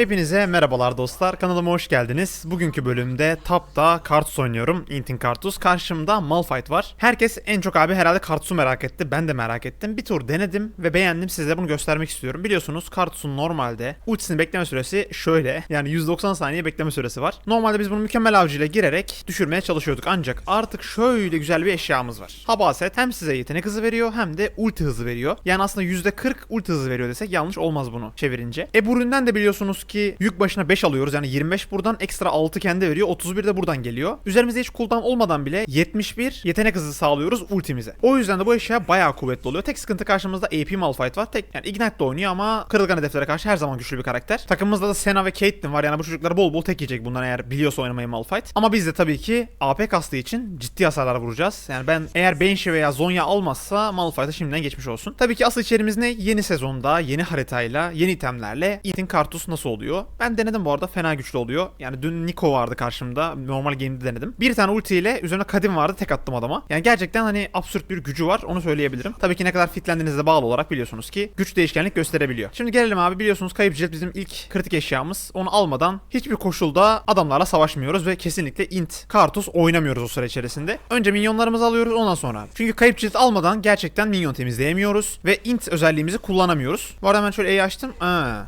Hepinize merhabalar dostlar. Kanalıma hoş geldiniz. Bugünkü bölümde Tap'ta Kartus oynuyorum. Intin Kartus. Karşımda Malphite var. Herkes en çok abi herhalde Kartus'u merak etti. Ben de merak ettim. Bir tur denedim ve beğendim. Size bunu göstermek istiyorum. Biliyorsunuz Kartus'un normalde ultisinin bekleme süresi şöyle. Yani 190 saniye bekleme süresi var. Normalde biz bunu mükemmel avcıyla girerek düşürmeye çalışıyorduk. Ancak artık şöyle güzel bir eşyamız var. Habaset hem size yetenek hızı veriyor hem de ulti hızı veriyor. Yani aslında %40 ulti hızı veriyor desek yanlış olmaz bunu çevirince. E bu üründen de biliyorsunuz ki yük başına 5 alıyoruz. Yani 25 buradan ekstra 6 kendi veriyor. 31 de buradan geliyor. Üzerimizde hiç cooldown olmadan bile 71 yetenek hızı sağlıyoruz ultimize. O yüzden de bu eşya bayağı kuvvetli oluyor. Tek sıkıntı karşımızda AP Malphite var. Tek yani Ignite de oynuyor ama kırılgan hedeflere karşı her zaman güçlü bir karakter. Takımımızda da Senna ve Caitlyn var. Yani bu çocuklar bol bol tek yiyecek bundan eğer biliyorsa oynamayı Malphite. Ama biz de tabii ki AP kastığı için ciddi hasarlar vuracağız. Yani ben eğer Banshee veya Zonya almazsa Malphite'a şimdiden geçmiş olsun. Tabii ki asıl içerimiz ne? Yeni sezonda, yeni haritayla, yeni itemlerle Ethan Kartus nasıl oluyor? Ben denedim bu arada fena güçlü oluyor. Yani dün Nico vardı karşımda. Normal game'de denedim. Bir tane ultiyle üzerine Kadim vardı tek attım adama. Yani gerçekten hani absürt bir gücü var onu söyleyebilirim. Tabii ki ne kadar fitlendiğinizde bağlı olarak biliyorsunuz ki güç değişkenlik gösterebiliyor. Şimdi gelelim abi biliyorsunuz kayıp cilt bizim ilk kritik eşyamız. Onu almadan hiçbir koşulda adamlarla savaşmıyoruz ve kesinlikle int Kartus oynamıyoruz o süre içerisinde. Önce minyonlarımızı alıyoruz ondan sonra. Çünkü kayıp cilt almadan gerçekten minyon temizleyemiyoruz ve int özelliğimizi kullanamıyoruz. Bu arada hemen şöyle E'yi açtım. Aa,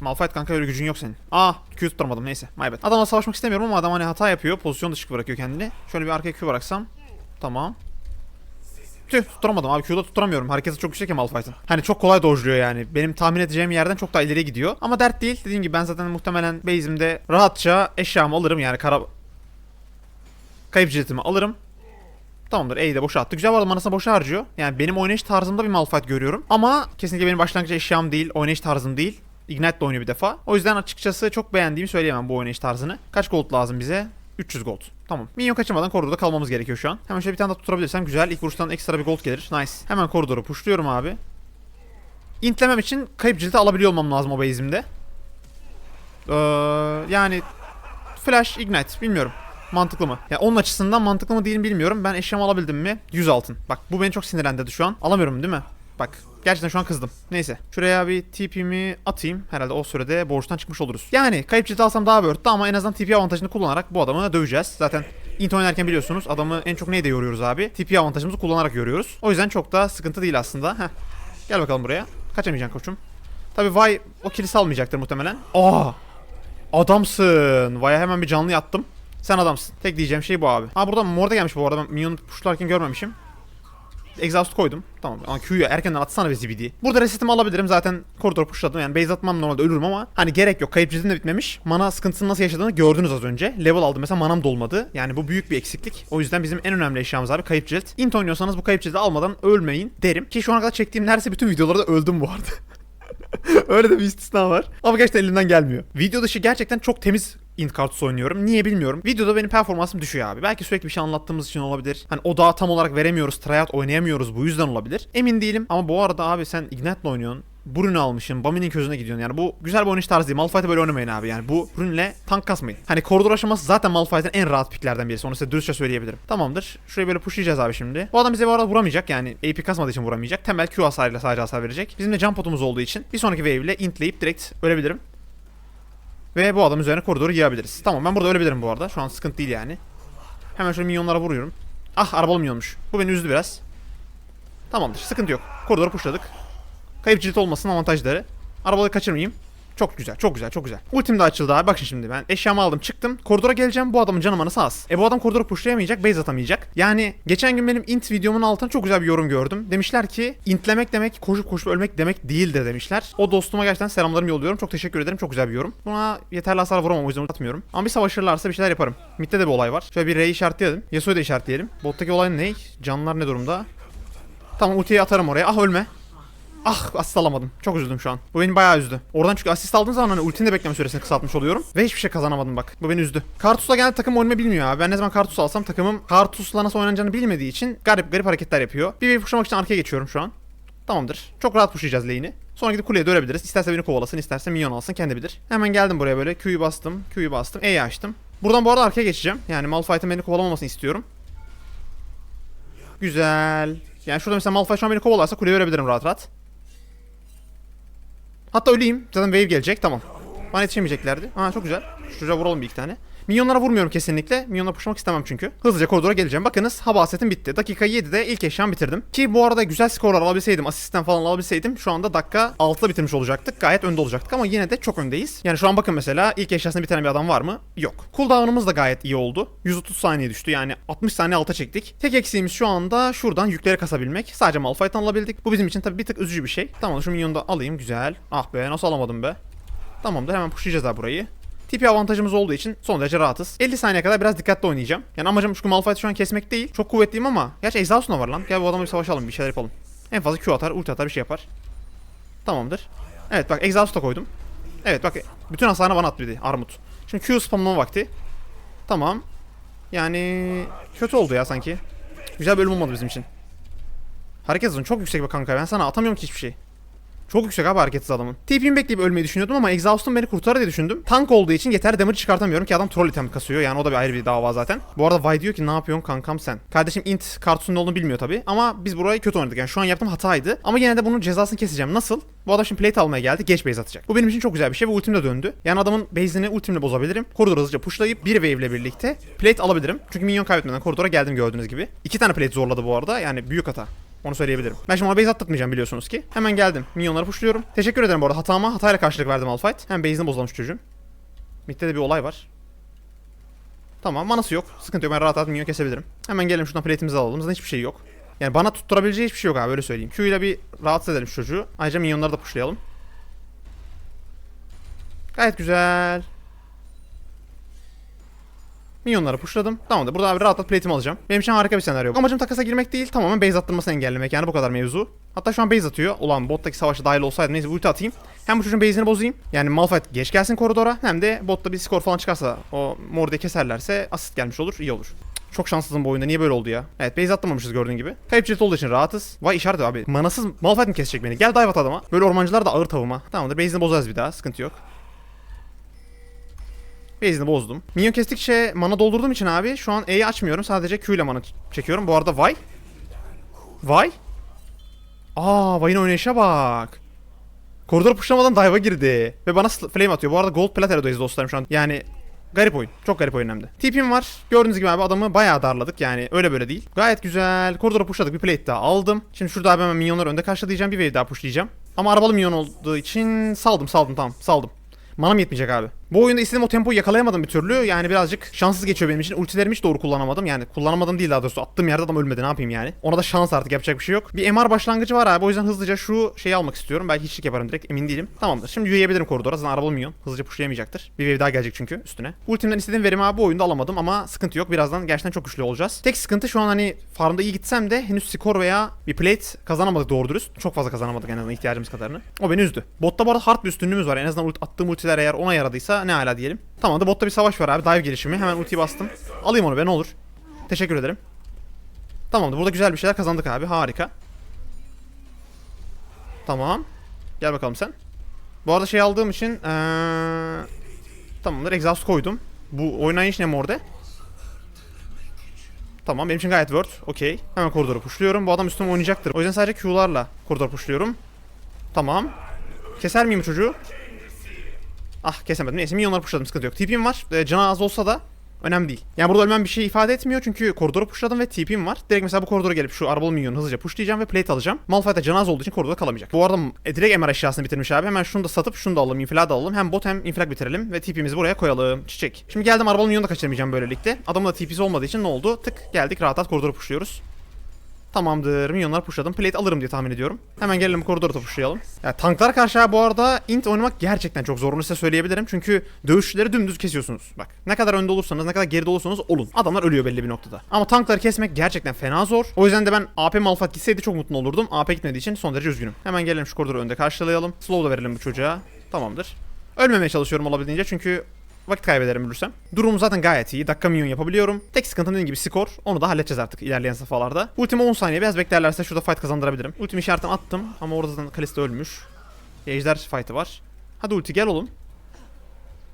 Malphite kanka öyle gücün yok senin. Aa Q tutturamadım neyse. My bad. Adamla savaşmak istemiyorum ama adam hani hata yapıyor. Pozisyon dışı bırakıyor kendini. Şöyle bir arkaya Q bıraksam. Tamam. Tüh tutturamadım abi Q'da tutturamıyorum. Hareketi çok yüksek ya Malphite'ın. Hani çok kolay dojluyor yani. Benim tahmin edeceğim yerden çok daha ileriye gidiyor. Ama dert değil. Dediğim gibi ben zaten muhtemelen base'imde rahatça eşyamı alırım. Yani kara... Kayıp ciletimi alırım. Tamamdır. E'yi de boşa attı. Güzel var arada manasını boşa harcıyor. Yani benim oynayış tarzımda bir Malphite görüyorum. Ama kesinlikle benim başlangıç eşyam değil. Oynayış tarzım değil. Ignite de oynuyor bir defa. O yüzden açıkçası çok beğendiğimi söyleyemem bu oynayış tarzını. Kaç gold lazım bize? 300 gold. Tamam. Minyon kaçırmadan koridorda kalmamız gerekiyor şu an. Hemen şöyle bir tane daha tutturabilirsem güzel. İlk vuruştan ekstra bir gold gelir. Nice. Hemen koridoru pushluyorum abi. İntlemem için kayıp cilti alabiliyor olmam lazım o base'imde. Ee, yani Flash Ignite bilmiyorum. Mantıklı mı? Ya onun açısından mantıklı mı değil mi bilmiyorum. Ben eşyamı alabildim mi? 100 altın. Bak bu beni çok sinirlendirdi şu an. Alamıyorum değil mi? Bak gerçekten şu an kızdım. Neyse. Şuraya bir TP'mi atayım. Herhalde o sürede borçtan çıkmış oluruz. Yani kayıp cilti alsam daha worth'tı ama en azından TP avantajını kullanarak bu adamı döveceğiz. Zaten int oynarken biliyorsunuz adamı en çok neyde yoruyoruz abi? TP avantajımızı kullanarak yoruyoruz. O yüzden çok da sıkıntı değil aslında. Heh. Gel bakalım buraya. Kaçamayacaksın koçum. Tabi Vay o kilisi almayacaktır muhtemelen. Aa! Adamsın. Vay'a hemen bir canlı yattım. Sen adamsın. Tek diyeceğim şey bu abi. Ha burada mor da gelmiş bu arada. Ben minyonu pushlarken görmemişim. Exhaust koydum. Tamam ama Q'yu erkenden atsana be zibidi. Burada resetimi alabilirim zaten koridor pushladım. Yani base atmam normalde ölürüm ama hani gerek yok. Kayıp cildin de bitmemiş. Mana sıkıntısını nasıl yaşadığını gördünüz az önce. Level aldım mesela manam dolmadı. Yani bu büyük bir eksiklik. O yüzden bizim en önemli eşyamız abi kayıp cilt. Int oynuyorsanız bu kayıp cildi almadan ölmeyin derim. Ki şu ana kadar çektiğim neredeyse bütün videolarda öldüm bu arada. Öyle de bir istisna var. Ama gerçekten elimden gelmiyor. Video dışı gerçekten çok temiz int kartusu oynuyorum. Niye bilmiyorum. Videoda benim performansım düşüyor abi. Belki sürekli bir şey anlattığımız için olabilir. Hani o dağı tam olarak veremiyoruz. Tryhard oynayamıyoruz. Bu yüzden olabilir. Emin değilim. Ama bu arada abi sen Ignite'le oynuyorsun. Brun'i almışsın. Bami'nin közüne gidiyorsun. Yani bu güzel bir oynayış tarzı değil. Malphite'e böyle oynamayın abi. Yani bu Brun'le tank kasmayın. Hani koridor aşaması zaten Malphite'in en rahat piklerden birisi. Onu size dürüstçe söyleyebilirim. Tamamdır. Şurayı böyle pushlayacağız abi şimdi. Bu adam bize bu arada vuramayacak. Yani AP kasmadığı için vuramayacak. Temel Q hasarıyla sadece hasar verecek. Bizim de jump potumuz olduğu için bir sonraki wave ile intleyip direkt ölebilirim. Ve bu adam üzerine koridoru yiyebiliriz. Tamam ben burada ölebilirim bu arada. Şu an sıkıntı değil yani. Hemen şöyle minyonlara vuruyorum. Ah arabalı minyonmuş. Bu beni üzdü biraz. Tamamdır sıkıntı yok. Koridoru pushladık. Kayıp cilt olmasın avantajları. Arabayı kaçırmayayım. Çok güzel, çok güzel, çok güzel. Ultim de açıldı abi. Bakın şimdi ben eşyamı aldım, çıktım. Koridora geleceğim. Bu adamın canı manası az. E bu adam koridoru pushlayamayacak, base atamayacak. Yani geçen gün benim int videomun altına çok güzel bir yorum gördüm. Demişler ki intlemek demek koşup koşup ölmek demek değildir demişler. O dostuma gerçekten selamlarımı yolluyorum. Çok teşekkür ederim. Çok güzel bir yorum. Buna yeterli hasar vuramam o yüzden atmıyorum. Ama bir savaşırlarsa bir şeyler yaparım. Mid'de de bir olay var. Şöyle bir R'yi işaretleyelim. Yasuo'yu da işaretleyelim. Bottaki olay ne? Canlılar ne durumda? Tamam ultiyi atarım oraya. Ah ölme. Ah asist alamadım. Çok üzüldüm şu an. Bu beni bayağı üzdü. Oradan çünkü asist aldığın zaman hani ultinin de bekleme süresini kısaltmış oluyorum. Ve hiçbir şey kazanamadım bak. Bu beni üzdü. Kartus'la genelde takım oynamayı bilmiyor abi. Ben ne zaman Kartus alsam takımım Kartus'la nasıl oynanacağını bilmediği için garip garip hareketler yapıyor. Bir bir pushlamak için arkaya geçiyorum şu an. Tamamdır. Çok rahat pushlayacağız lane'i. Sonra gidip kuleye dönebiliriz. İsterse beni kovalasın, isterse minyon alsın kendi bilir. Hemen geldim buraya böyle. Q'yu bastım, Q'yu bastım, E'yi açtım. Buradan bu arada arkaya geçeceğim. Yani Malphite'ın beni kovalamamasını istiyorum. Güzel. Yani şurada mesela Malphite şu an beni kovalarsa kuleye verebilirim rahat rahat. Hatta öleyim. Zaten wave gelecek. Tamam. Bana yetişemeyeceklerdi. Aa çok güzel. Şu çocuğa vuralım bir iki tane. Minyonlara vurmuyorum kesinlikle. Minyonlara pushlamak istemem çünkü. Hızlıca koridora geleceğim. Bakınız hava setim bitti. Dakika 7'de ilk eşyamı bitirdim. Ki bu arada güzel skorlar alabilseydim, asistten falan alabilseydim şu anda dakika 6'da bitirmiş olacaktık. Gayet önde olacaktık ama yine de çok öndeyiz. Yani şu an bakın mesela ilk eşyasını bitiren bir adam var mı? Yok. Cooldown'ımız da gayet iyi oldu. 130 saniye düştü yani 60 saniye alta çektik. Tek eksiğimiz şu anda şuradan yükleri kasabilmek. Sadece Malphite'dan alabildik. Bu bizim için tabii bir tık üzücü bir şey. Tamam şu minyonu da alayım güzel. Ah be nasıl alamadım be. Tamamdır hemen pushlayacağız daha burayı. TP avantajımız olduğu için son derece rahatız. 50 saniye kadar biraz dikkatli oynayacağım. Yani amacım çünkü Malphite şu an kesmek değil. Çok kuvvetliyim ama. Gerçi Exhaust'un var lan. Gel bu adamla bir savaşalım bir şeyler yapalım. En fazla Q atar, ulti atar bir şey yapar. Tamamdır. Evet bak Exhaust da koydum. Evet bak bütün hasarını bana attı Armut. Şimdi Q spamlama vakti. Tamam. Yani kötü oldu ya sanki. Güzel bölüm olmadı bizim için. Hareket hızın çok yüksek be kanka. Ben sana atamıyorum ki hiçbir şey. Çok yüksek abi hareketsiz adamın. TP'mi bekleyip ölmeyi düşünüyordum ama Exhaust'un beni kurtarır diye düşündüm. Tank olduğu için yeter damage çıkartamıyorum ki adam troll item kasıyor. Yani o da bir ayrı bir dava zaten. Bu arada Vay diyor ki ne yapıyorsun kankam sen? Kardeşim int kartusunun olduğunu bilmiyor tabi. Ama biz burayı kötü oynadık yani şu an yaptığım hataydı. Ama yine de bunun cezasını keseceğim. Nasıl? Bu adam şimdi plate almaya geldi. Geç base atacak. Bu benim için çok güzel bir şey ve ultim de döndü. Yani adamın base'ini ultimle bozabilirim. Koridoru hızlıca pushlayıp bir wave ile birlikte plate alabilirim. Çünkü minyon kaybetmeden koridora geldim gördüğünüz gibi. İki tane plate zorladı bu arada. Yani büyük hata. Onu söyleyebilirim. Ben şimdi ona base attırmayacağım biliyorsunuz ki. Hemen geldim. Minyonları pushluyorum. Teşekkür ederim bu arada hatama. Hatayla karşılık verdim Malphite. Hem base'ini bozulmuş çocuğun. Mid'de de bir olay var. Tamam manası yok. Sıkıntı yok ben rahat rahat minyon kesebilirim. Hemen gelelim şuradan plate'imizi alalım. Zaten hiçbir şey yok. Yani bana tutturabileceği hiçbir şey yok abi öyle söyleyeyim. Q ile bir rahatsız edelim şu çocuğu. Ayrıca minyonları da pushlayalım. Gayet güzel. Minyonları pushladım. Tamamdır. Burada abi rahat rahat plate'imi alacağım. Benim için harika bir senaryo. Amacım takasa girmek değil. Tamamen base attırmasını engellemek. Yani bu kadar mevzu. Hatta şu an base atıyor. Ulan bottaki savaşa dahil olsaydım neyse ulti atayım. Hem bu çocuğun base'ini bozayım. Yani Malphite geç gelsin koridora. Hem de botta bir skor falan çıkarsa o Morde'yi keserlerse asist gelmiş olur. iyi olur. Çok şanssızım bu oyunda. Niye böyle oldu ya? Evet base atlamamışız gördüğün gibi. Kayıp cilt olduğu için rahatız. Vay işaret abi. Manasız Malphite mi kesecek beni? Gel dive at adama. Böyle ormancılar da ağır tavıma. Tamamdır base'ini bozarız bir daha. Sıkıntı yok. Base'ini bozdum. Minyon kestikçe mana doldurduğum için abi şu an E'yi açmıyorum. Sadece Q ile mana çekiyorum. Bu arada Vay. Vay. Aa Vay'ın oynayışa bak. Koridor pushlamadan dive'a girdi. Ve bana flame atıyor. Bu arada gold plat erodayız dostlarım şu an. Yani garip oyun. Çok garip oyun hem de. TP'm var. Gördüğünüz gibi abi adamı bayağı darladık. Yani öyle böyle değil. Gayet güzel. Koridora pushladık. Bir plate daha aldım. Şimdi şurada abi hemen minyonları önde karşılayacağım. Bir wave daha pushlayacağım. Ama arabalı minyon olduğu için saldım saldım tamam saldım. Manam yetmeyecek abi. Bu oyunda istediğim o tempoyu yakalayamadım bir türlü. Yani birazcık şanssız geçiyor benim için. Ultilerimi hiç doğru kullanamadım. Yani kullanamadım değil daha doğrusu. Attığım yerde adam ölmedi ne yapayım yani. Ona da şans artık yapacak bir şey yok. Bir MR başlangıcı var abi. O yüzden hızlıca şu şeyi almak istiyorum. Belki hiçlik yaparım direkt emin değilim. Tamamdır. Şimdi yürüyebilirim koridora. Zaten arabalı minyon. Hızlıca pushlayamayacaktır. Bir wave daha gelecek çünkü üstüne. Ultimden istediğim verimi abi bu oyunda alamadım ama sıkıntı yok. Birazdan gerçekten çok güçlü olacağız. Tek sıkıntı şu an hani farmda iyi gitsem de henüz skor veya bir plate kazanamadık doğru dürüst. Çok fazla kazanamadık en azından ihtiyacımız kadarını. O beni üzdü. Botta bu arada hard bir üstünlüğümüz var. En azından attığım ultiler eğer ona yaradıysa ne hala diyelim. Tamam da botta bir savaş var abi. Dive gelişimi. Hemen ultiyi bastım. Alayım onu be ne olur. Teşekkür ederim. Tamamdır. Burada güzel bir şeyler kazandık abi. Harika. Tamam. Gel bakalım sen. Bu arada şey aldığım için ee... Tamamdır. Exhaust koydum. Bu oynayış ne morde? Tamam benim için gayet word. Okey. Hemen koridoru pushluyorum. Bu adam üstüme oynayacaktır. O yüzden sadece Q'larla koridor pushluyorum. Tamam. Keser miyim çocuğu? Ah kesemedim. Neyse minyonları pushladım sıkıntı yok. TP'm var. Ee, canı az olsa da önemli değil. Yani burada ölmem bir şey ifade etmiyor çünkü koridoru pushladım ve TP'm var. Direkt mesela bu koridora gelip şu arabalı minyonu hızlıca pushlayacağım ve plate alacağım. Malphite canı az olduğu için koridorda kalamayacak. Bu arada e, direkt MR eşyasını bitirmiş abi. Hemen şunu da satıp şunu da alalım. infilak da alalım. Hem bot hem infilak bitirelim ve TP'mizi buraya koyalım. Çiçek. Şimdi geldim arabalı minyonu da kaçırmayacağım böylelikle. Adamın da TP'si olmadığı için ne oldu? Tık geldik rahat rahat koridoru pushluyoruz. Tamamdır. Minyonlar pushladım. Plate alırım diye tahmin ediyorum. Hemen gelelim koridoru da pushlayalım. Ya tanklar karşı bu arada int oynamak gerçekten çok zor. Onu size söyleyebilirim. Çünkü dövüşçüleri dümdüz kesiyorsunuz. Bak ne kadar önde olursanız ne kadar geride olursanız olun. Adamlar ölüyor belli bir noktada. Ama tankları kesmek gerçekten fena zor. O yüzden de ben AP Malphite gitseydi çok mutlu olurdum. AP gitmediği için son derece üzgünüm. Hemen gelelim şu koridoru önde karşılayalım. Slow da verelim bu çocuğa. Tamamdır. Ölmemeye çalışıyorum olabildiğince çünkü Vakit kaybederim ölürsem. Durumum zaten gayet iyi. Dakika minyon yapabiliyorum. Tek sıkıntım dediğim gibi skor. Onu da halledeceğiz artık ilerleyen safhalarda. Ultimi 10 saniye biraz beklerlerse şurada fight kazandırabilirim. Ultimi işaretini attım ama orada zaten Kalista ölmüş. Ejder fight'ı var. Hadi ulti gel oğlum.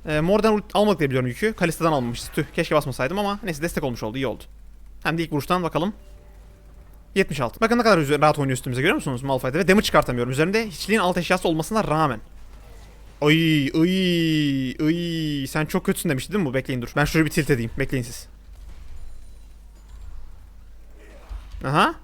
Ee, Mor'dan ulti almadık diye biliyorum yükü. Kalista'dan almamışız. Tüh keşke basmasaydım ama neyse destek olmuş oldu iyi oldu. Hem de ilk vuruştan bakalım. 76. Bakın ne kadar rahat oynuyor üstümüze görüyor musunuz Malphite'de ve damage çıkartamıyorum. Üzerinde hiçliğin alt eşyası olmasına rağmen. Ay ay ay sen çok kötüsün demişti değil mi bu? Bekleyin dur. Ben şurayı bir tilt edeyim. Bekleyin siz. Aha.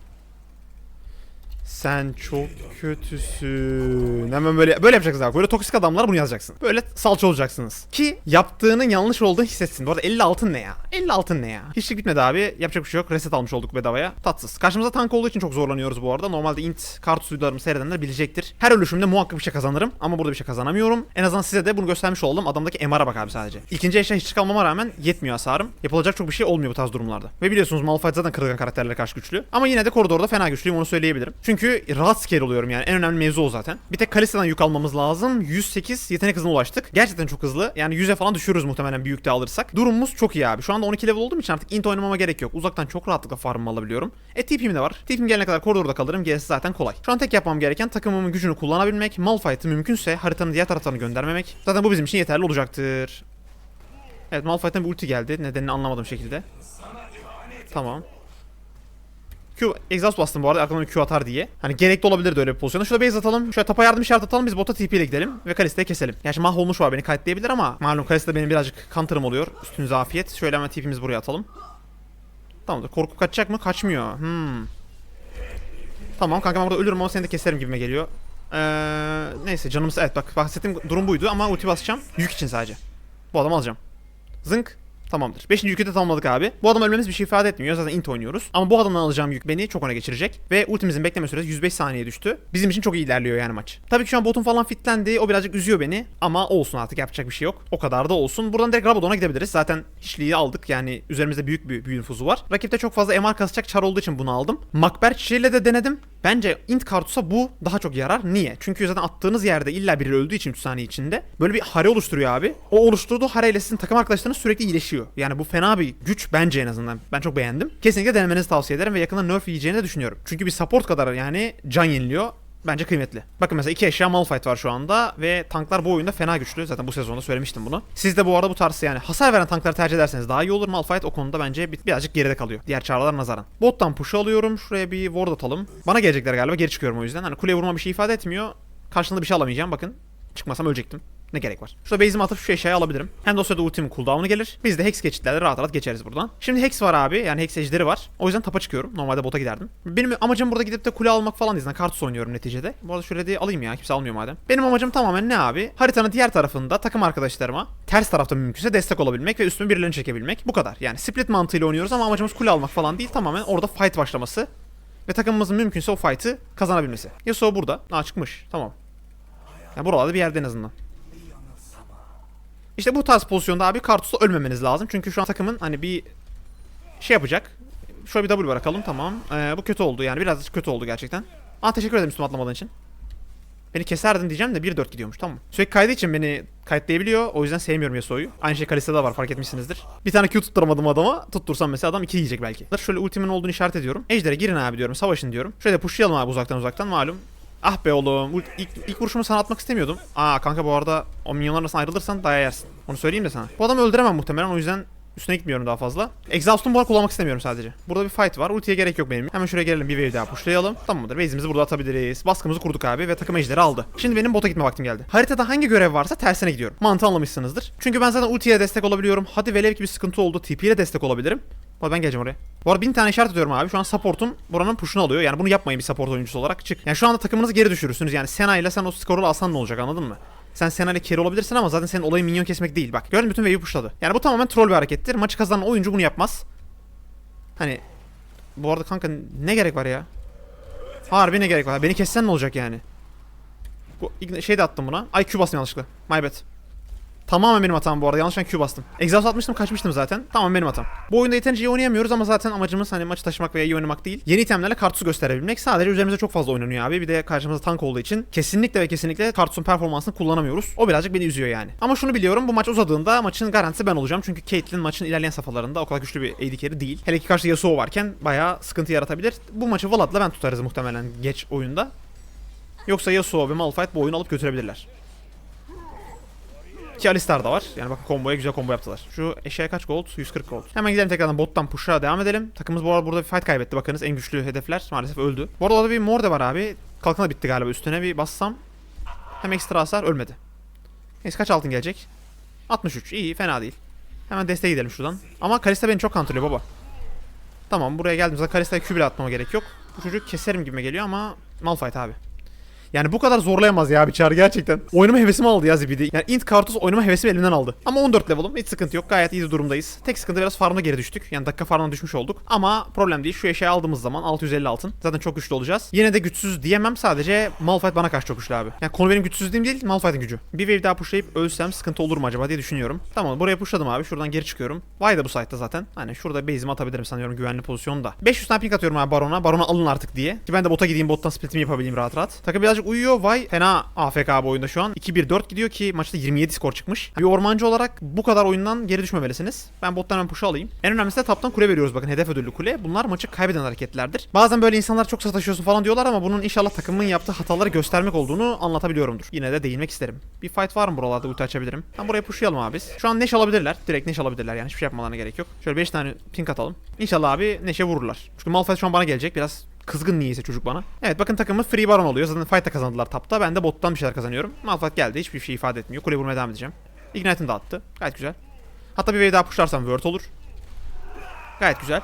Sen çok kötüsün. Hemen böyle böyle yapacaksınız abi. Böyle toksik adamlar bunu yazacaksın. Böyle salça olacaksınız. Ki yaptığının yanlış olduğunu hissetsin. Bu arada 50 altın ne ya? 50 altın ne ya? Hiçlik bitmedi abi. Yapacak bir şey yok. Reset almış olduk bedavaya. Tatsız. Karşımıza tank olduğu için çok zorlanıyoruz bu arada. Normalde int kart suyularımı seyredenler bilecektir. Her ölüşümde muhakkak bir şey kazanırım. Ama burada bir şey kazanamıyorum. En azından size de bunu göstermiş oldum. Adamdaki MR'a bak abi sadece. İkinci eşya hiçlik almama rağmen yetmiyor hasarım. Yapılacak çok bir şey olmuyor bu tarz durumlarda. Ve biliyorsunuz Malphite zaten kırılgan karakterlere karşı güçlü. Ama yine de koridorda fena güçlüyüm onu söyleyebilirim. Çünkü rahat scale oluyorum yani. En önemli mevzu o zaten. Bir tek Kalista'dan yük almamız lazım. 108 yetenek hızına ulaştık. Gerçekten çok hızlı. Yani 100'e falan düşürürüz muhtemelen bir yükte alırsak. Durumumuz çok iyi abi. Şu anda 12 level olduğum için artık int oynamama gerek yok. Uzaktan çok rahatlıkla farmımı alabiliyorum. E TP'm de var. TP'm gelene kadar koridorda kalırım. Gerisi zaten kolay. Şu an tek yapmam gereken takımımın gücünü kullanabilmek. Malphite'ı mümkünse haritanın diğer taraflarını göndermemek. Zaten bu bizim için yeterli olacaktır. Evet Malphite'den bir ulti geldi. Nedenini anlamadığım şekilde. Tamam. Q exhaust bastım bu arada arkamdan Q atar diye. Hani gerekli olabilirdi öyle bir pozisyonda. Şurada base atalım. Şöyle tapa yardım işaret atalım. Biz bota TP ile gidelim. Ve Kalista'yı keselim. Gerçi mahvolmuş var beni kayıtlayabilir ama malum Kalista benim birazcık counter'ım oluyor. Üstünüze afiyet. Şöyle hemen TP'mizi buraya atalım. Tamamdır. Korkup kaçacak mı? Kaçmıyor. Hmm. Tamam kanka ben burada ölürüm ama seni de keserim gibime geliyor. Ee, neyse canımız evet bak bahsettiğim durum buydu ama ulti basacağım. Yük için sadece. Bu adamı alacağım. Zınk. Tamamdır. Beşinci yükü de tamamladık abi. Bu adam ölmemiz bir şey ifade etmiyor. Zaten int oynuyoruz. Ama bu adamdan alacağım yük beni çok öne geçirecek. Ve ultimizin bekleme süresi 105 saniye düştü. Bizim için çok iyi ilerliyor yani maç. Tabii ki şu an botun falan fitlendi. O birazcık üzüyor beni. Ama olsun artık yapacak bir şey yok. O kadar da olsun. Buradan direkt Rabadon'a gidebiliriz. Zaten hiçliği aldık. Yani üzerimizde büyük bir büyü nüfuzu var. Rakipte çok fazla MR kasacak çar olduğu için bunu aldım. Makber çiçeğiyle de denedim. Bence int kartusa bu daha çok yarar. Niye? Çünkü zaten attığınız yerde illa biri öldüğü için 3 saniye içinde böyle bir hare oluşturuyor abi. O oluşturduğu hareyle sizin takım arkadaşlarınız sürekli iyileşiyor. Yani bu fena bir güç bence en azından. Ben çok beğendim. Kesinlikle denemenizi tavsiye ederim ve yakında nerf yiyeceğini de düşünüyorum. Çünkü bir support kadar yani can yeniliyor. Bence kıymetli. Bakın mesela iki eşya Malphite var şu anda ve tanklar bu oyunda fena güçlü. Zaten bu sezonda söylemiştim bunu. Siz de bu arada bu tarz yani hasar veren tankları tercih ederseniz daha iyi olur. Malphite o konuda bence bir, birazcık geride kalıyor. Diğer çağrılar nazaran. Bottan push alıyorum. Şuraya bir ward atalım. Bana gelecekler galiba. Geri çıkıyorum o yüzden. Hani kuleye vurma bir şey ifade etmiyor. Karşılığında bir şey alamayacağım bakın. Çıkmasam ölecektim. Ne gerek var? Şurada base'imi atıp şu eşyayı alabilirim. Hem de o sırada ultimin cooldown'u gelir. Biz de Hex geçitlerle rahat rahat geçeriz buradan. Şimdi Hex var abi. Yani Hex ejderi var. O yüzden tapa çıkıyorum. Normalde bota giderdim. Benim amacım burada gidip de kule almak falan değil. Kartus oynuyorum neticede. Bu arada şöyle de alayım ya. Kimse almıyor madem. Benim amacım tamamen ne abi? Haritanın diğer tarafında takım arkadaşlarıma ters tarafta mümkünse destek olabilmek ve üstüme birilerini çekebilmek. Bu kadar. Yani split mantığıyla oynuyoruz ama amacımız kule almak falan değil. Tamamen orada fight başlaması. Ve takımımızın mümkünse o fight'ı kazanabilmesi. Yasuo burada. Aa çıkmış. Tamam. Ya buralarda bir yerde en azından. İşte bu tarz pozisyonda abi Kartus'ta ölmemeniz lazım. Çünkü şu an takımın hani bir şey yapacak. Şöyle bir W bırakalım tamam. Ee, bu kötü oldu yani biraz kötü oldu gerçekten. Aa teşekkür ederim üstüme atlamadığın için. Beni keserdin diyeceğim de 1-4 gidiyormuş tamam. Sürekli kaydığı için beni kayıtlayabiliyor. O yüzden sevmiyorum Yasuo'yu. Aynı şey Kalista'da var fark etmişsinizdir. Bir tane Q tutturamadım adama. Tuttursam mesela adam 2 yiyecek belki. Şöyle ultimin olduğunu işaret ediyorum. Ejder'e girin abi diyorum. Savaşın diyorum. Şöyle pushlayalım abi uzaktan uzaktan malum. Ah be oğlum. İlk, ilk vuruşumu sana atmak istemiyordum. Aa kanka bu arada o minyonlar arasından ayrılırsan daya yersin. Onu söyleyeyim de sana. Bu adamı öldüremem muhtemelen o yüzden üstüne gitmiyorum daha fazla. Exhaust'umu bu arada kullanmak istemiyorum sadece. Burada bir fight var. Ultiye gerek yok benim. Hemen şuraya gelelim bir wave daha pushlayalım. Tamamdır. Base'imizi burada atabiliriz. Baskımızı kurduk abi ve takım ejderi aldı. Şimdi benim bota gitme vaktim geldi. Haritada hangi görev varsa tersine gidiyorum. Mantığı anlamışsınızdır. Çünkü ben zaten ultiye destek olabiliyorum. Hadi velev ki bir sıkıntı oldu. TP ile destek olabilirim. Arada ben geleceğim oraya. Bu arada bin tane işaret ediyorum abi. Şu an support'um buranın push'unu alıyor. Yani bunu yapmayın bir support oyuncusu olarak. Çık. Yani şu anda takımınızı geri düşürürsünüz. Yani Sena ile sen o skoru alsan ne olacak anladın mı? Sen Sena ile carry olabilirsin ama zaten senin olayın minyon kesmek değil. Bak gördün bütün wave'i pushladı. Yani bu tamamen troll bir harekettir. Maçı kazanan oyuncu bunu yapmaz. Hani bu arada kanka ne gerek var ya? Harbi ne gerek var? Beni kessen ne olacak yani? Bu şey de attım buna. Ay Q bastım yanlışlıkla. My bad. Tamamen benim hatam bu arada. Yanlışlıkla Q bastım. Exhaust atmıştım kaçmıştım zaten. Tamam benim hatam. Bu oyunda yeterince iyi oynayamıyoruz ama zaten amacımız hani maçı taşımak veya iyi oynamak değil. Yeni itemlerle kartusu gösterebilmek. Sadece üzerimize çok fazla oynanıyor abi. Bir de karşımızda tank olduğu için kesinlikle ve kesinlikle kartusun performansını kullanamıyoruz. O birazcık beni üzüyor yani. Ama şunu biliyorum bu maç uzadığında maçın garantisi ben olacağım. Çünkü Caitlyn maçın ilerleyen safhalarında o kadar güçlü bir AD carry değil. Hele ki karşıda Yasuo varken bayağı sıkıntı yaratabilir. Bu maçı Vlad'la ben tutarız muhtemelen geç oyunda. Yoksa Yasuo ve Malphite bu oyunu alıp götürebilirler. Ki Alistar da var. Yani bakın komboya güzel combo yaptılar. Şu eşeğe kaç gold? 140 gold. Hemen gidelim tekrardan bottan push'a devam edelim. Takımımız bu arada burada bir fight kaybetti. Bakınız en güçlü hedefler maalesef öldü. Bu arada orada bir mor da var abi. Kalkan da bitti galiba. Üstüne bir bassam hem ekstra hasar ölmedi. Neyse kaç altın gelecek? 63. İyi fena değil. Hemen desteğe gidelim şuradan. Ama Kalista beni çok kantırıyor baba. Tamam buraya geldiğimizde Kalista'ya Q bile atmama gerek yok. Bu çocuk keserim gibime geliyor ama Malphite abi. Yani bu kadar zorlayamaz ya bir çar gerçekten. Oynama hevesimi aldı ya Zibidi. Yani int Kartus oynama hevesimi elimden aldı. Ama 14 level'ım hiç sıkıntı yok. Gayet iyi durumdayız. Tek sıkıntı biraz farmda geri düştük. Yani dakika farmına düşmüş olduk. Ama problem değil. Şu eşyayı aldığımız zaman 650 altın. Zaten çok güçlü olacağız. Yine de güçsüz diyemem. Sadece Malphite bana karşı çok güçlü abi. Yani konu benim güçsüzlüğüm değil Malphite'in gücü. Bir wave daha pushlayıp ölsem sıkıntı olur mu acaba diye düşünüyorum. Tamam buraya pushladım abi. Şuradan geri çıkıyorum. Vay da bu site'da zaten. Hani şurada base'imi atabilirim sanıyorum güvenli pozisyonda. 500 tane ping atıyorum abi Baron'a. Baron'a alın artık diye. Ki ben de bota gideyim bottan splitimi yapabileyim rahat rahat. Takım birazcık uyuyor. Vay fena AFK bu oyunda şu an. 2-1-4 gidiyor ki maçta 27 skor çıkmış. Bir ormancı olarak bu kadar oyundan geri düşmemelisiniz. Ben bottan hemen push'u alayım. En önemlisi de taptan kule veriyoruz bakın hedef ödüllü kule. Bunlar maçı kaybeden hareketlerdir. Bazen böyle insanlar çok sataşıyorsun falan diyorlar ama bunun inşallah takımın yaptığı hataları göstermek olduğunu anlatabiliyorumdur. Yine de değinmek isterim. Bir fight var mı buralarda ulti açabilirim. Ben buraya pushlayalım abi biz. Şu an neş alabilirler. Direkt neş alabilirler yani hiçbir şey yapmalarına gerek yok. Şöyle 5 tane pink atalım. İnşallah abi neşe vururlar. Çünkü Malphite şu an bana gelecek. Biraz Kızgın niyeyse çocuk bana. Evet bakın takımı free baron oluyor. Zaten fight'ta kazandılar tapta. Ben de bottan bir şeyler kazanıyorum. Malphite geldi. Hiçbir şey ifade etmiyor. Kule vurmaya devam edeceğim. Ignite'ını da attı. Gayet güzel. Hatta bir wave daha pushlarsam word olur. Gayet güzel.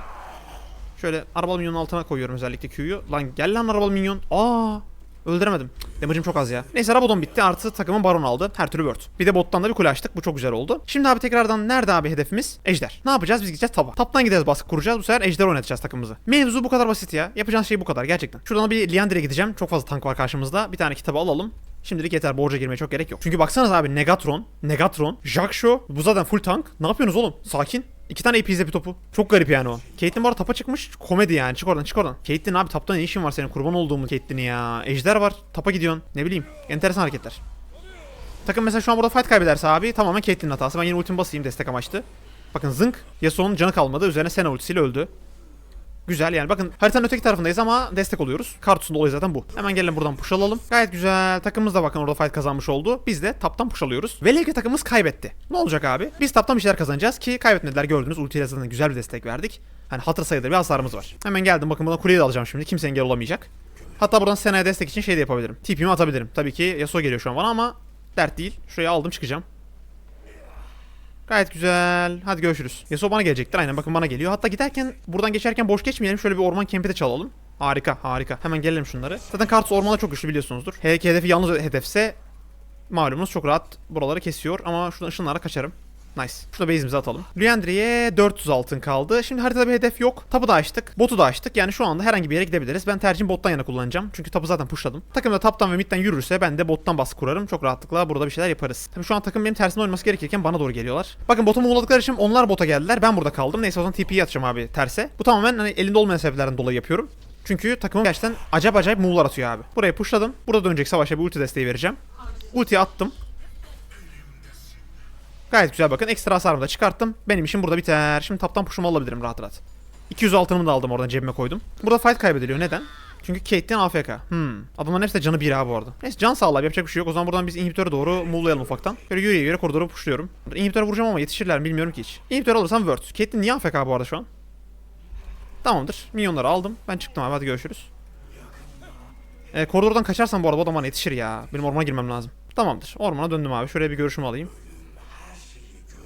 Şöyle arabalı minyonun altına koyuyorum özellikle Q'yu. Lan gel lan arabalı minyon. Aa! Öldüremedim. Damage'im çok az ya. Neyse Rabadon bitti. Artı takımın baron aldı. Her türlü word. Bir de bottan da bir kule açtık. Bu çok güzel oldu. Şimdi abi tekrardan nerede abi hedefimiz? Ejder. Ne yapacağız? Biz gideceğiz taba. Taptan gideceğiz baskı kuracağız. Bu sefer ejder oynatacağız takımımızı. Mevzu bu kadar basit ya. Yapacağınız şey bu kadar gerçekten. Şuradan bir Liandry'e gideceğim. Çok fazla tank var karşımızda. Bir tane kitabı alalım. Şimdilik yeter borca girmeye çok gerek yok. Çünkü baksanız abi Negatron, Negatron, Jackshaw bu zaten full tank. Ne yapıyorsunuz oğlum? Sakin. İki tane AP bir topu. Çok garip yani o. Caitlyn bu arada tapa çıkmış. Komedi yani. Çık oradan çık oradan. Caitlyn abi tapta ne işin var senin? Kurban olduğumu Caitlyn'i ya. Ejder var. Tapa gidiyorsun. Ne bileyim. Enteresan hareketler. Takım mesela şu an burada fight kaybederse abi tamamen Caitlyn'in hatası. Ben yine ultimi basayım destek amaçlı. Bakın zınk. Yasuo'nun canı kalmadı. Üzerine Senna ultisiyle öldü. Güzel yani bakın haritanın öteki tarafındayız ama destek oluyoruz. Kartus'un olayı zaten bu. Hemen gelin buradan push alalım. Gayet güzel. Takımımız da bakın orada fight kazanmış oldu. Biz de taptan push alıyoruz. Velev ki takımımız kaybetti. Ne olacak abi? Biz taptan bir şeyler kazanacağız ki kaybetmediler gördünüz. Ultiyle zaten güzel bir destek verdik. Hani hatır sayılır bir hasarımız var. Hemen geldim bakın buna kuleyi de alacağım şimdi. Kimse engel olamayacak. Hatta buradan Sena'ya destek için şey de yapabilirim. TP'mi atabilirim. Tabii ki Yasuo geliyor şu an bana ama dert değil. Şuraya aldım çıkacağım. Gayet güzel. Hadi görüşürüz. Yasuo bana gelecektir. Aynen bakın bana geliyor. Hatta giderken buradan geçerken boş geçmeyelim. Şöyle bir orman kempi de çalalım. Harika harika. Hemen gelelim şunları. Zaten Kartus ormanda çok güçlü biliyorsunuzdur. Ki hedefi yalnız hedefse malumunuz çok rahat buraları kesiyor. Ama şuradan ışınlara kaçarım. Nice. Şurada base'imizi atalım. Liandry'e 400 altın kaldı. Şimdi haritada bir hedef yok. Tapu da açtık. Botu da açtık. Yani şu anda herhangi bir yere gidebiliriz. Ben tercihim bottan yana kullanacağım. Çünkü tapu zaten pushladım. Takım da taptan ve midden yürürse ben de bottan baskı kurarım. Çok rahatlıkla burada bir şeyler yaparız. Tabii şu an takım benim tersime oynaması gerekirken bana doğru geliyorlar. Bakın botumu uğradıkları için onlar bota geldiler. Ben burada kaldım. Neyse o zaman TP'yi atacağım abi terse. Bu tamamen hani elinde olmayan sebeplerden dolayı yapıyorum. Çünkü takımım gerçekten acayip acayip move'lar atıyor abi. Buraya pushladım. Burada dönecek savaşa bir ulti desteği vereceğim. Ultiyi attım. Gayet güzel bakın. Ekstra hasarımı da çıkarttım. Benim işim burada biter. Şimdi taptan puşumu alabilirim rahat rahat. 200 altınımı da aldım oradan cebime koydum. Burada fight kaybediliyor. Neden? Çünkü Caitlyn AFK. Hmm. Adamların hepsi de canı bir abi bu. Neyse can sağlar yapacak bir şey yok. O zaman buradan biz inhibitöre doğru move'layalım ufaktan. Böyle yürüye yürüye koridoru pushluyorum. İnhibitöre vuracağım ama yetişirler mi bilmiyorum ki hiç. İnhibitöre alırsam word. Caitlyn niye AFK bu arada şu an? Tamamdır. Minyonları aldım. Ben çıktım abi hadi görüşürüz. E, koridordan kaçarsam bu arada o da bana yetişir ya. Benim ormana girmem lazım. Tamamdır. Ormana döndüm abi. Şuraya bir görüşümü alayım.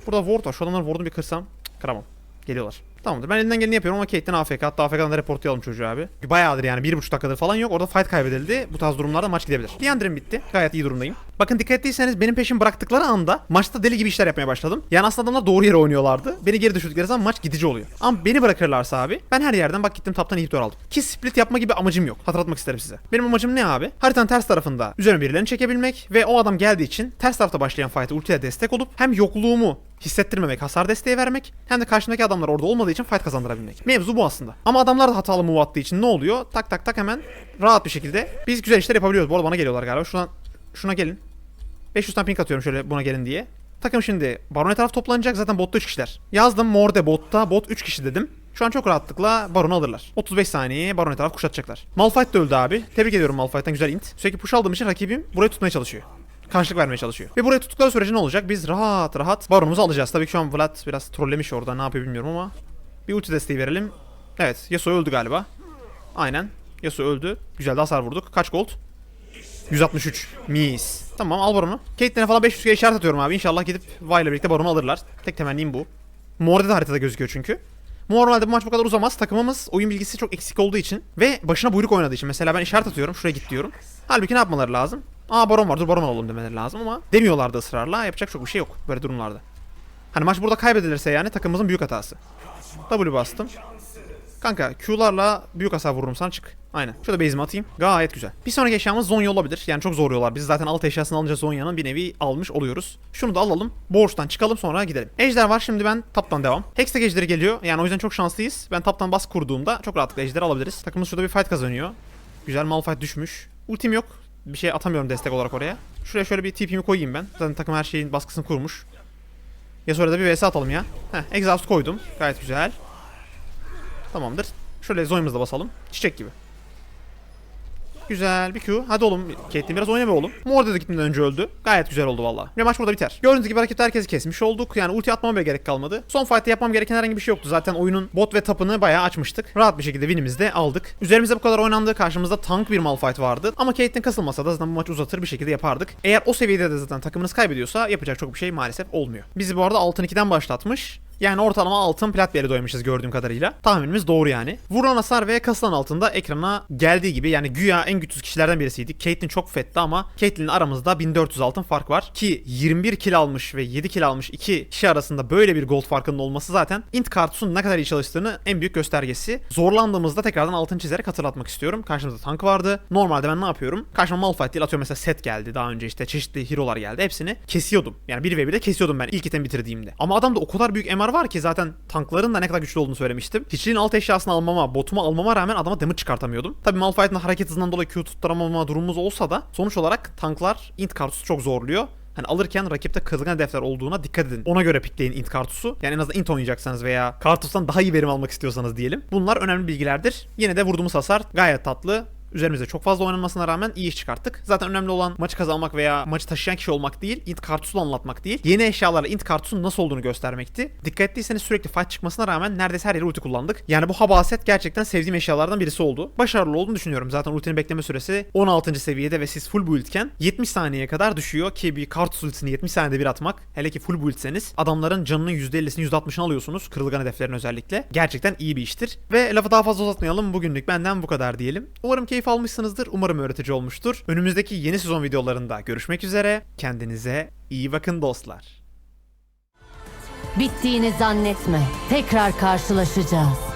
Burada ward var. Şu adamların ward'unu bir kırsam. Kıramam. Geliyorlar. Tamamdır. Ben elinden geleni yapıyorum ama Kate'den AFK. Hatta AFK'dan da reportlayalım çocuğu abi. Bayağıdır yani. Bir buçuk dakikadır falan yok. Orada fight kaybedildi. Bu tarz durumlarda maç gidebilir. Liandry'm bitti. Gayet iyi durumdayım. Bakın dikkat ettiyseniz benim peşim bıraktıkları anda maçta deli gibi işler yapmaya başladım. Yani aslında adamlar doğru yere oynuyorlardı. Beni geri düşürdükleri zaman maç gidici oluyor. Ama beni bırakırlarsa abi ben her yerden bak gittim taptan inhibitor aldım. Ki split yapma gibi amacım yok. Hatırlatmak isterim size. Benim amacım ne abi? Haritanın ters tarafında üzerine birilerini çekebilmek ve o adam geldiği için ters tarafta başlayan fight'a ultiyle destek olup hem yokluğumu hissettirmemek, hasar desteği vermek hem de karşımdaki adamlar orada olmadığı için fight kazandırabilmek. Mevzu bu aslında. Ama adamlar da hatalı move attığı için ne oluyor? Tak tak tak hemen rahat bir şekilde biz güzel işler yapabiliyoruz. Bu arada bana geliyorlar galiba. Şuradan şuna gelin. 500 tane ping atıyorum şöyle buna gelin diye. Takım şimdi Baron'a taraf toplanacak. Zaten botta 3 kişiler. Yazdım Morde botta. Bot 3 kişi dedim. Şu an çok rahatlıkla Baron'u alırlar. 35 saniye Baron'a taraf kuşatacaklar. Malphite de öldü abi. Tebrik ediyorum Malphite'den güzel int. Sürekli push aldığım için rakibim burayı tutmaya çalışıyor. Karşılık vermeye çalışıyor. Ve burayı tuttukları sürece ne olacak? Biz rahat rahat Baron'umuzu alacağız. Tabii ki şu an Vlad biraz trollemiş orada. Ne yapıyor bilmiyorum ama. Bir ulti desteği verelim. Evet Yasuo öldü galiba. Aynen. Yasuo öldü. Güzel de hasar vurduk. Kaç gold? 163. Mis. Tamam al baronu. Caitlyn'e falan 500 kere işaret atıyorum abi. İnşallah gidip Vi ile birlikte baronu alırlar. Tek temennim bu. Mor'da da haritada gözüküyor çünkü. Normalde bu maç bu kadar uzamaz. Takımımız oyun bilgisi çok eksik olduğu için ve başına buyruk oynadığı için. Mesela ben işaret atıyorum. Şuraya git diyorum. Halbuki ne yapmaları lazım? Aa baron var dur baron alalım demeleri lazım ama demiyorlardı ısrarla. Yapacak çok bir şey yok böyle durumlarda. Hani maç burada kaybedilirse yani takımımızın büyük hatası. W bastım. Kanka Q'larla büyük hasar vururum sana çık. Aynen. Şurada base'imi atayım. Gayet güzel. Bir sonraki eşyamız Zonya olabilir. Yani çok zor yollar. Biz zaten alt eşyasını alınca Zonya'nın bir nevi almış oluyoruz. Şunu da alalım. Borçtan çıkalım sonra gidelim. Ejder var. Şimdi ben taptan devam. Hextech ejderi geliyor. Yani o yüzden çok şanslıyız. Ben taptan bas kurduğumda çok rahatlıkla ejderi alabiliriz. Takımımız şurada bir fight kazanıyor. Güzel Malphite düşmüş. Ultim yok. Bir şey atamıyorum destek olarak oraya. Şuraya şöyle bir TP'mi koyayım ben. Zaten takım her şeyin baskısını kurmuş. Ya sonra da bir vs atalım ya. Heh, exhaust koydum. Gayet güzel. Tamamdır. Şöyle Zoy'ımızı da basalım. Çiçek gibi. Güzel bir Q. Hadi oğlum Caitlyn biraz oyna be oğlum. Morde de gitmeden önce öldü. Gayet güzel oldu valla. Ve maç burada biter. Gördüğünüz gibi harekette herkesi kesmiş olduk. Yani ulti atmama bile gerek kalmadı. Son fight'ta yapmam gereken herhangi bir şey yoktu. Zaten oyunun bot ve tapını bayağı açmıştık. Rahat bir şekilde winimizi de aldık. Üzerimize bu kadar oynandı. Karşımızda tank bir Malphite vardı. Ama Caitlyn kasılmasa da zaten bu maçı uzatır bir şekilde yapardık. Eğer o seviyede de zaten takımınız kaybediyorsa yapacak çok bir şey maalesef olmuyor. Bizi bu arada altın 2'den başlatmış. Yani ortalama altın plat bir yere doymuşuz gördüğüm kadarıyla. Tahminimiz doğru yani. Vurulan hasar ve kasılan altında ekrana geldiği gibi yani güya en güçsüz kişilerden birisiydik. Caitlyn çok fetti ama Caitlyn'in aramızda 1400 altın fark var. Ki 21 kill almış ve 7 kill almış iki kişi arasında böyle bir gold farkının olması zaten int kartusun ne kadar iyi çalıştığını en büyük göstergesi. Zorlandığımızda tekrardan altın çizerek hatırlatmak istiyorum. Karşımızda tank vardı. Normalde ben ne yapıyorum? Karşıma Malphite değil atıyorum mesela set geldi. Daha önce işte çeşitli hero'lar geldi. Hepsini kesiyordum. Yani 1 ve 1'de kesiyordum ben ilk item bitirdiğimde. Ama adamda o kadar büyük MR var ki zaten tankların da ne kadar güçlü olduğunu söylemiştim. Hiçliğin alt eşyasını almama, botumu almama rağmen adama damage çıkartamıyordum. Tabi Malphite'ın hareket hızından dolayı Q tutturamama durumumuz olsa da sonuç olarak tanklar int kartusu çok zorluyor. Hani alırken rakipte kırılgan hedefler olduğuna dikkat edin. Ona göre pikleyin int kartusu. Yani en azından int oynayacaksanız veya kartustan daha iyi verim almak istiyorsanız diyelim. Bunlar önemli bilgilerdir. Yine de vurduğumuz hasar gayet tatlı. Üzerimizde çok fazla oynanmasına rağmen iyi iş çıkarttık. Zaten önemli olan maçı kazanmak veya maçı taşıyan kişi olmak değil, int kartusunu anlatmak değil. Yeni eşyalarla int kartusunun nasıl olduğunu göstermekti. Dikkat ettiyseniz sürekli fight çıkmasına rağmen neredeyse her yere ulti kullandık. Yani bu habaset gerçekten sevdiğim eşyalardan birisi oldu. Başarılı olduğunu düşünüyorum. Zaten ultinin bekleme süresi 16. seviyede ve siz full buildken 70 saniyeye kadar düşüyor ki bir kartus ultisini 70 saniyede bir atmak hele ki full buildseniz adamların canının %50'sini %60'ını alıyorsunuz. Kırılgan hedeflerin özellikle. Gerçekten iyi bir iştir. Ve lafı daha fazla uzatmayalım. Bugünlük benden bu kadar diyelim. Umarım keyif almışsınızdır. Umarım öğretici olmuştur. Önümüzdeki yeni sezon videolarında görüşmek üzere. Kendinize iyi bakın dostlar. Bittiğini zannetme. Tekrar karşılaşacağız.